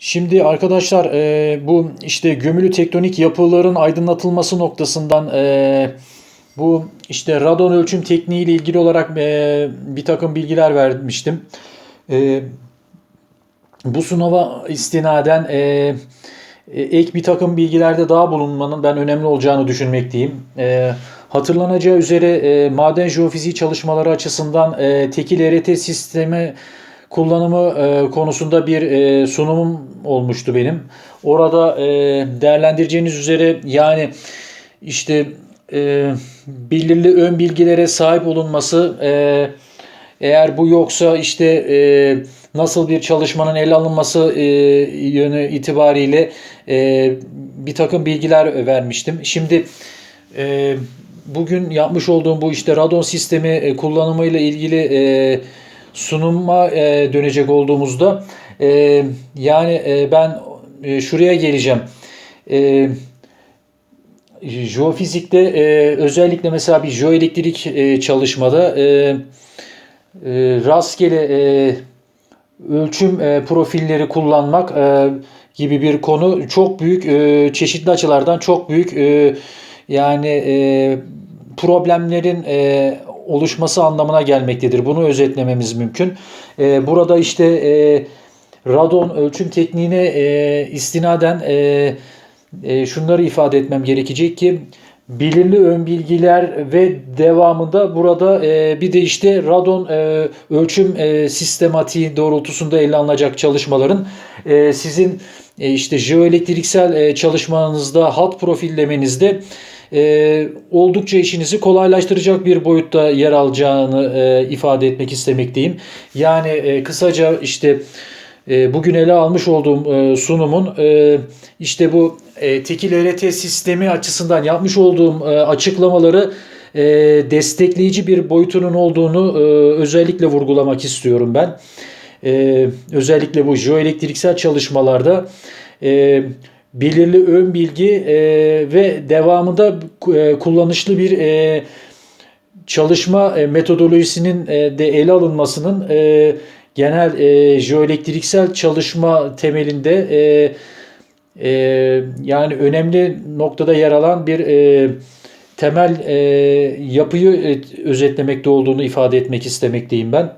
Şimdi arkadaşlar e, bu işte gömülü tektonik yapıların aydınlatılması noktasından e, bu işte radon ölçüm tekniği ile ilgili olarak e, bir takım bilgiler vermiştim. E, bu sınava istinaden e, e, ek bir takım bilgilerde daha bulunmanın ben önemli olacağını düşünmekteyim. E, hatırlanacağı üzere e, maden jeofiziği çalışmaları açısından e, tekil ERT sistemi kullanımı e, konusunda bir e, sunumum olmuştu benim. Orada e, değerlendireceğiniz üzere yani işte e, belirli ön bilgilere sahip olunması e, eğer bu yoksa işte e, nasıl bir çalışmanın ele alınması e, yönü itibariyle e, bir takım bilgiler vermiştim. Şimdi e, bugün yapmış olduğum bu işte radon sistemi e, kullanımıyla ilgili e, sunuma e, dönecek olduğumuzda e, yani e, ben e, şuraya geleceğim. E, jeofizikte e, özellikle mesela bir jeoelektrik e, çalışmada e, e, rastgele e, ölçüm e, profilleri kullanmak e, gibi bir konu çok büyük e, çeşitli açılardan çok büyük e, yani e, problemlerin e, oluşması anlamına gelmektedir. Bunu özetlememiz mümkün. E, burada işte e, radon ölçüm tekniğine e, istinaden e, e, şunları ifade etmem gerekecek ki belirli ön bilgiler ve devamında burada e, bir de işte radon e, ölçüm e, sistematiği doğrultusunda ele alınacak çalışmaların e, sizin e, işte jeoelektriksel e, çalışmanızda hat profillemenizde e, oldukça işinizi kolaylaştıracak bir boyutta yer alacağını e, ifade etmek istemekteyim. Yani e, kısaca işte e, bugün ele almış olduğum e, sunumun e, işte bu tekil ERT sistemi açısından yapmış olduğum açıklamaları destekleyici bir boyutunun olduğunu özellikle vurgulamak istiyorum ben. Özellikle bu jeoelektriksel çalışmalarda belirli ön bilgi e, ve devamında e, kullanışlı bir e, çalışma e, metodolojisinin e, de ele alınmasının e, genel e, jeoelektriksel çalışma temelinde e, e, yani önemli noktada yer alan bir e, temel e, yapıyı e, özetlemekte olduğunu ifade etmek istemekteyim ben.